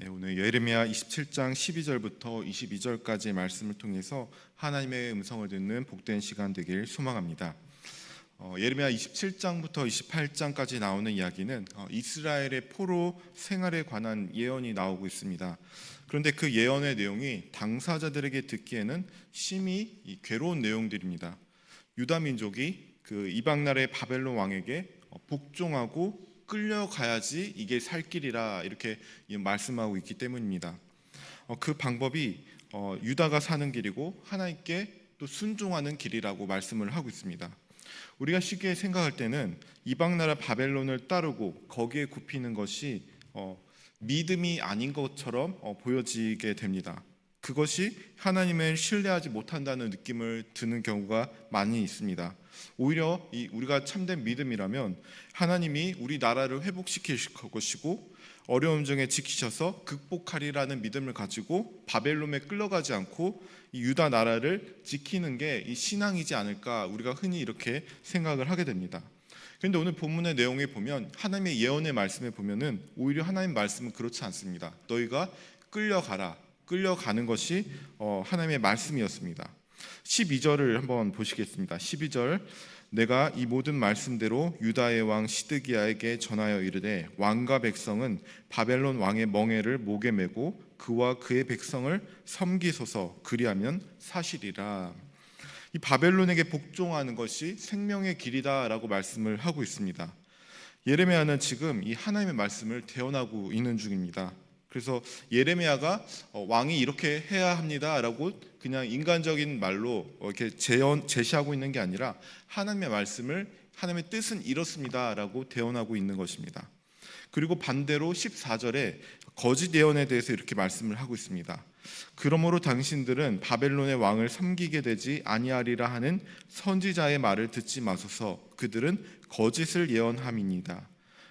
네, 오늘 예레미야 27장 12절부터 22절까지의 말씀을 통해서 하나님의 음성을 듣는 복된 시간 되길 소망합니다. 어, 예레미야 27장부터 28장까지 나오는 이야기는 어, 이스라엘의 포로 생활에 관한 예언이 나오고 있습니다. 그런데 그 예언의 내용이 당사자들에게 듣기에는 심히 이 괴로운 내용들입니다. 유다 민족이 그 이방 나라의 바벨론 왕에게 어, 복종하고 끌려가야지 이게 살 길이라 이렇게 말씀하고 있기 때문입니다. 어, 그 방법이 어, 유다가 사는 길이고 하나님께 또 순종하는 길이라고 말씀을 하고 있습니다. 우리가 쉽게 생각할 때는 이방 나라 바벨론을 따르고 거기에 굽히는 것이 어, 믿음이 아닌 것처럼 어, 보여지게 됩니다. 그것이 하나님을 신뢰하지 못한다는 느낌을 드는 경우가 많이 있습니다. 오히려 이 우리가 참된 믿음이라면 하나님이 우리 나라를 회복시킬 것이고 어려움 중에 지키셔서 극복하리라는 믿음을 가지고 바벨론에 끌려가지 않고 이 유다 나라를 지키는 게 이 신앙이지 않을까 우리가 흔히 이렇게 생각을 하게 됩니다. 그런데 오늘 본문의 내용에 보면 하나님의 예언의 말씀에 보면은 오히려 하나님 말씀은 그렇지 않습니다. 너희가 끌려가라. 끌려가는 것이 어, 하나님의 말씀이었습니다. 12절을 한번 보시겠습니다. 12절 내가 이 모든 말씀대로 유다의 왕 시드기야에게 전하여 이르되 왕과 백성은 바벨론 왕의 멍에를 목에 메고 그와 그의 백성을 섬기소서 그리하면 사실이라. 이 바벨론에게 복종하는 것이 생명의 길이다라고 말씀을 하고 있습니다. 예레미야는 지금 이 하나님의 말씀을 대언하고 있는 중입니다. 그래서 예레미야가 어, 왕이 이렇게 해야 합니다라고 그냥 인간적인 말로 어, 이렇게 재현, 제시하고 있는 게 아니라 하나님의 말씀을 하나님의 뜻은 이렇습니다라고 대언하고 있는 것입니다. 그리고 반대로 14절에 거짓 예언에 대해서 이렇게 말씀을 하고 있습니다. 그러므로 당신들은 바벨론의 왕을 섬기게 되지 아니하리라 하는 선지자의 말을 듣지 마소서 그들은 거짓을 예언함이니다.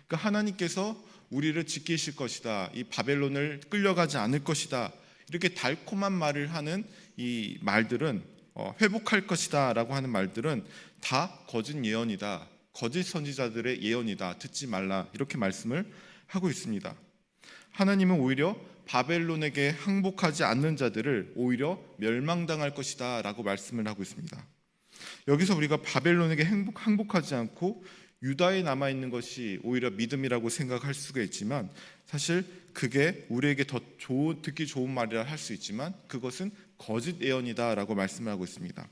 그러니까 하나님께서 우리를 지키실 것이다. 이 바벨론을 끌려가지 않을 것이다. 이렇게 달콤한 말을 하는 이 말들은 어, 회복할 것이다라고 하는 말들은 다 거짓 예언이다. 거짓 선지자들의 예언이다. 듣지 말라. 이렇게 말씀을 하고 있습니다. 하나님은 오히려 바벨론에게 항복하지 않는 자들을 오히려 멸망당할 것이다라고 말씀을 하고 있습니다. 여기서 우리가 바벨론에게 항복하지 않고 유다에 남아 있는 것이 오히려 믿음이라고 생각할 수가 있지만 사실 그게 우리에게 더 좋은, 듣기 좋은 말이라 할 수 있지만 그것은 거짓 예언이다라고 말씀하고 있습니다.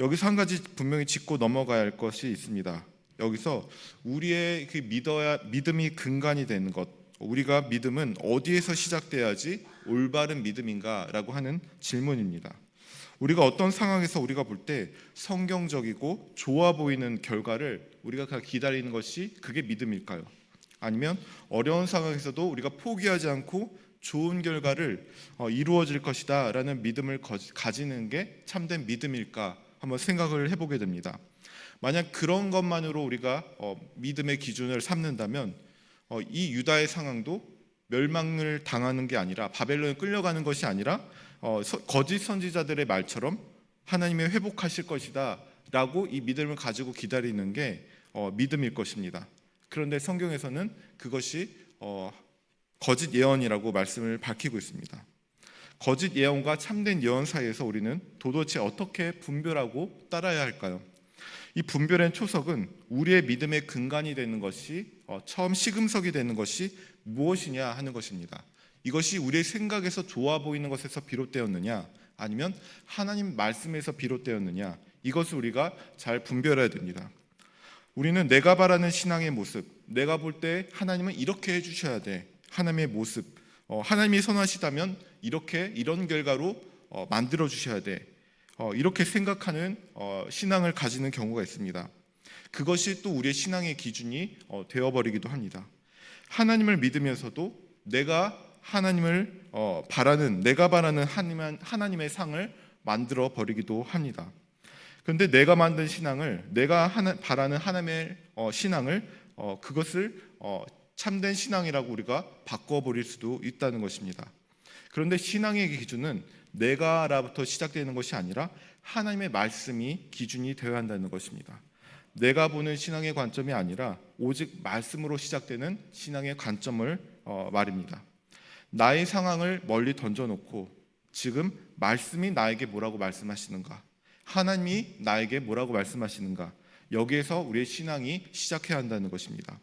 여기서 한 가지 분명히 짚고 넘어가야 할 것이 있습니다. 여기서 우리의 그 믿어야 믿음이 근간이 되는 것, 우리가 믿음은 어디에서 시작돼야지 올바른 믿음인가라고 하는 질문입니다. 우리가 어떤 상황에서 우리가 볼 때 성경적이고 좋아 보이는 결과를 우리가 기다리는 것이 그게 믿음일까요? 아니면 어려운 상황에서도 우리가 포기하지 않고 좋은 결과를 어, 이루어질 것이다라는 믿음을 가지는 게 참된 믿음일까 한번 생각을 해보게 됩니다. 만약 그런 것만으로 우리가 어, 믿음의 기준을 삼는다면 어, 이 유다의 상황도 멸망을 당하는 게 아니라 바벨론에 끌려가는 것이 아니라 거짓 선지자들의 말처럼 하나님의 회복하실 것이다라고 이 믿음을 가지고 기다리는 게 믿음일 것입니다. 그런데 성경에서는 그것이 거짓 예언이라고 말씀을 밝히고 있습니다. 거짓 예언과 참된 예언 사이에서 우리는 도대체 어떻게 분별하고 따라야 할까요? 이 분별의 초석은 우리의 믿음의 근간이 되는 것이 어, 처음 시금석이 되는 것이 무엇이냐 하는 것입니다. 이것이 우리의 생각에서 좋아 보이는 것에서 비롯되었느냐 아니면 하나님 말씀에서 비롯되었느냐 이것을 우리가 잘 분별해야 됩니다. 우리는 내가 바라는 신앙의 모습, 내가 볼 때 하나님은 이렇게 해주셔야 돼. 하나님의 모습, 어, 하나님이 선하시다면 이렇게 이런 결과로 어, 만들어 주셔야 돼. 어, 이렇게 생각하는 어, 신앙을 가지는 경우가 있습니다. 그것이 또 우리의 신앙의 기준이 어, 되어버리기도 합니다. 하나님을 믿으면서도 내가 하나님을 어, 바라는 내가 바라는 하나님, 하나님의 상을 만들어 버리기도 합니다. 그런데 내가 만든 신앙을 내가 하나, 바라는 하나님의 어, 신앙을 어, 그것을 어, 참된 신앙이라고 우리가 바꿔 버릴 수도 있다는 것입니다. 그런데 신앙의 기준은 내가라부터 시작되는 것이 아니라 하나님의 말씀이 기준이 되어야 한다는 것입니다. 내가 보는 신앙의 관점이 아니라 오직 말씀으로 시작되는 신앙의 관점을 어, 말입니다. 나의 상황을 멀리 던져놓고 지금 말씀이 나에게 뭐라고 말씀하시는가? 하나님이 나에게 뭐라고 말씀하시는가? 여기에서 우리의 신앙이 시작해야 한다는 것입니다.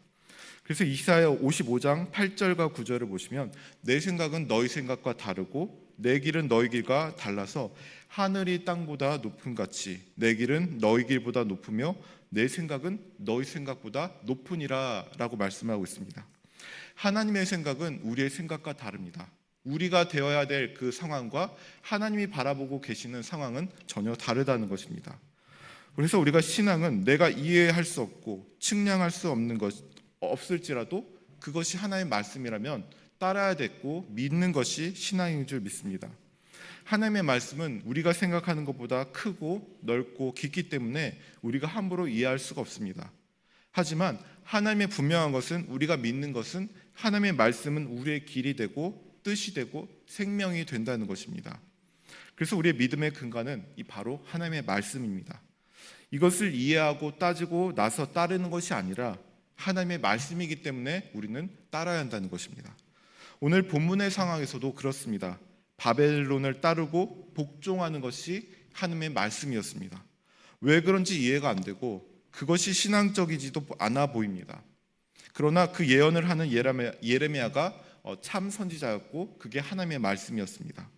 그래서 이사야 55장 8절과 9절을 보시면 내 생각은 너희 생각과 다르고 내 길은 너희 길과 달라서 하늘이 땅보다 높은 같이 내 길은 너희 길보다 높으며 내 생각은 너희 생각보다 높으니라라고 말씀하고 있습니다. 하나님의 생각은 우리의 생각과 다릅니다. 우리가 되어야 될 그 상황과 하나님이 바라보고 계시는 상황은 전혀 다르다는 것입니다. 그래서 우리가 신앙은 내가 이해할 수 없고 측량할 수 없는 것 없을지라도 그것이 하나의 말씀이라면 따라야 됐고 믿는 것이 신앙인 줄 믿습니다. 하나님의 말씀은 우리가 생각하는 것보다 크고 넓고 깊기 때문에 우리가 함부로 이해할 수가 없습니다. 하지만 하나님의 분명한 것은 우리가 믿는 것은 하나님의 말씀은 우리의 길이 되고 뜻이 되고 생명이 된다는 것입니다. 그래서 우리의 믿음의 근간은 이 바로 하나님의 말씀입니다. 이것을 이해하고 따지고 나서 따르는 것이 아니라 하나님의 말씀이기 때문에 우리는 따라야 한다는 것입니다. 오늘 본문의 상황에서도 그렇습니다. 바벨론을 따르고 복종하는 것이 하나님의 말씀이었습니다. 왜 그런지 이해가 안 되고 그것이 신앙적이지도 않아 보입니다. 그러나 그 예언을 하는 예레미야가 어, 참 선지자였고 그게 하나님의 말씀이었습니다.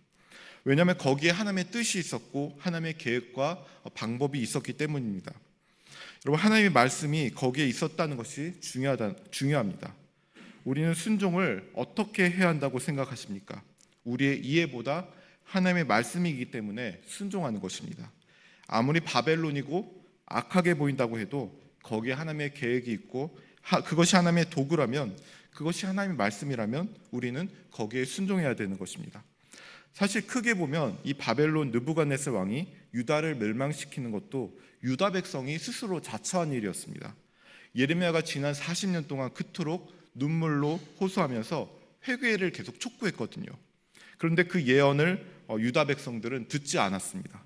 왜냐하면 거기에 하나님의 뜻이 있었고 하나님의 계획과 방법이 있었기 때문입니다. 여러분 하나님의 말씀이 거기에 있었다는 것이 중요하다 중요합니다. 우리는 순종을 어떻게 해야 한다고 생각하십니까? 우리의 이해보다 하나님의 말씀이기 때문에 순종하는 것입니다. 아무리 바벨론이고 악하게 보인다고 해도 거기에 하나님의 계획이 있고 그것이 하나님의 도구라면 그것이 하나님의 말씀이라면 우리는 거기에 순종해야 되는 것입니다. 사실 크게 보면 이 바벨론 느부갓네살 왕이 유다를 멸망시키는 것도 유다 백성이 스스로 자처한 일이었습니다. 예레미야가 지난 40년 동안 그토록 눈물로 호소하면서 회개를 계속 촉구했거든요. 그런데 그 예언을 어, 유다 백성들은 듣지 않았습니다.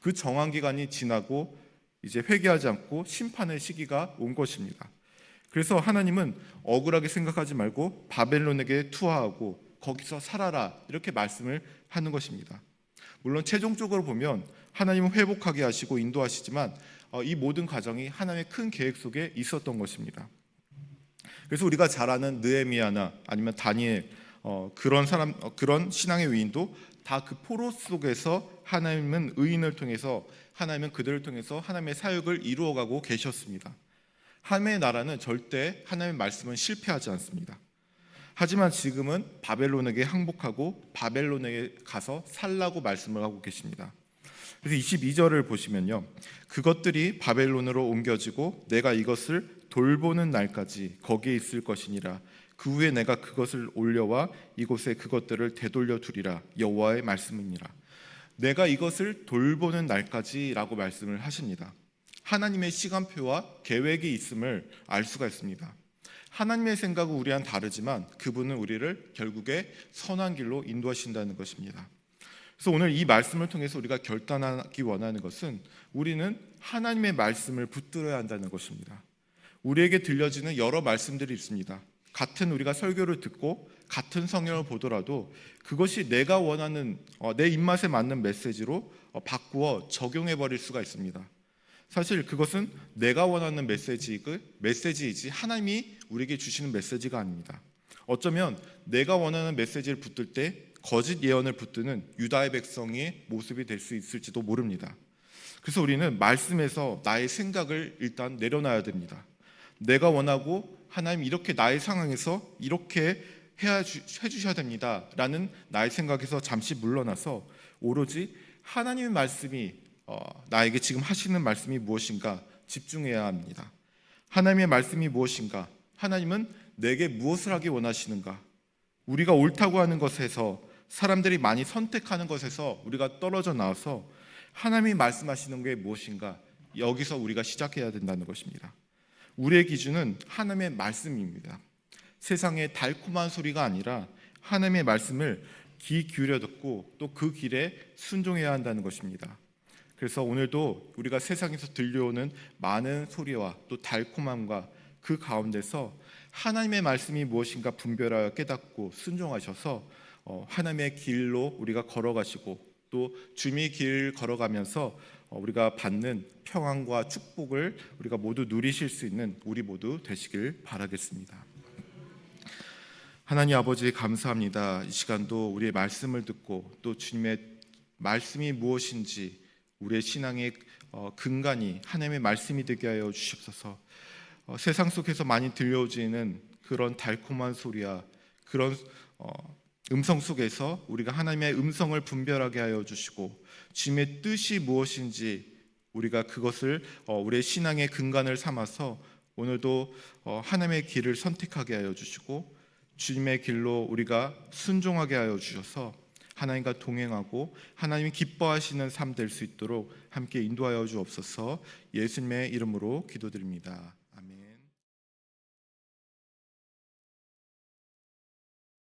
그 정한 기간이 지나고 이제 회개하지 않고 심판의 시기가 온 것입니다. 그래서 하나님은 억울하게 생각하지 말고 바벨론에게 투하하고 거기서 살아라 이렇게 말씀을 하는 것입니다. 물론 최종적으로 보면 하나님은 회복하게 하시고 인도하시지만 어, 이 모든 과정이 하나님의 큰 계획 속에 있었던 것입니다. 그래서 우리가 잘 아는 느헤미야나 아니면 다니엘 어, 그런 사람 어, 그런 신앙의 위인도 다 그 포로 속에서 하나님은 의인을 통해서 하나님은 그들을 통해서 하나님의 사역을 이루어가고 계셨습니다. 하나님의 나라는 절대 하나님의 말씀은 실패하지 않습니다. 하지만 지금은 바벨론에게 항복하고 바벨론에 가서 살라고 말씀을 하고 계십니다. 그래서 22절을 보시면요. 그것들이 바벨론으로 옮겨지고 내가 이것을 돌보는 날까지 거기에 있을 것이니라. 그 후에 내가 그것을 올려와 이곳에 그것들을 되돌려 두리라. 여호와의 말씀이니라. 내가 이것을 돌보는 날까지라고 말씀을 하십니다. 하나님의 시간표와 계획이 있음을 알 수가 있습니다. 하나님의 생각은 우리와는 다르지만 그분은 우리를 결국에 선한 길로 인도하신다는 것입니다. 그래서 오늘 이 말씀을 통해서 우리가 결단하기 원하는 것은 우리는 하나님의 말씀을 붙들어야 한다는 것입니다. 우리에게 들려지는 여러 말씀들이 있습니다. 같은 우리가 설교를 듣고 같은 성경을 보더라도 그것이 내가 원하는 어, 내 입맛에 맞는 메시지로 어, 바꾸어 적용해 버릴 수가 있습니다. 사실 그것은 내가 원하는 메시지, 메시지이지 하나님이 우리에게 주시는 메시지가 아닙니다. 어쩌면 내가 원하는 메시지를 붙들 때 거짓 예언을 붙드는 유다의 백성의 모습이 될 수 있을지도 모릅니다. 그래서 우리는 말씀에서 나의 생각을 일단 내려놔야 됩니다. 내가 원하고 하나님 이렇게 나의 상황에서 이렇게 해야 주, 해주셔야 됩니다라는 나의 생각에서 잠시 물러나서 오로지 하나님의 말씀이 어, 나에게 지금 하시는 말씀이 무엇인가 집중해야 합니다. 하나님의 말씀이 무엇인가? 하나님은 내게 무엇을 하기 원하시는가? 우리가 옳다고 하는 것에서 사람들이 많이 선택하는 것에서 우리가 떨어져 나와서 하나님이 말씀하시는 게 무엇인가 여기서 우리가 시작해야 된다는 것입니다. 우리의 기준은 하나님의 말씀입니다. 세상의 달콤한 소리가 아니라 하나님의 말씀을 귀 기울여 듣고 또 그 길에 순종해야 한다는 것입니다. 그래서 오늘도 우리가 세상에서 들려오는 많은 소리와 또 달콤함과 그 가운데서 하나님의 말씀이 무엇인가 분별하여 깨닫고 순종하셔서 어, 하나님의 길로 우리가 걸어가시고 또 주님의 길 걸어가면서 어, 우리가 받는 평안과 축복을 우리가 모두 누리실 수 있는 우리 모두 되시길 바라겠습니다. 하나님 아버지 감사합니다. 이 시간도 우리의 말씀을 듣고 또 주님의 말씀이 무엇인지 우리의 신앙의 어, 근간이 하나님의 말씀이 되게 하여 주시옵소서. 어, 세상 속에서 많이 들려오지는 그런 달콤한 소리야 그런 어, 음성 속에서 우리가 하나님의 음성을 분별하게 하여 주시고 주님의 뜻이 무엇인지 우리가 그것을 어, 우리의 신앙의 근간을 삼아서 오늘도 어, 하나님의 길을 선택하게 하여 주시고 주님의 길로 우리가 순종하게 하여 주셔서 하나님과 동행하고 하나님이 기뻐하시는 삶 될 수 있도록 함께 인도하여 주옵소서 예수님의 이름으로 기도드립니다.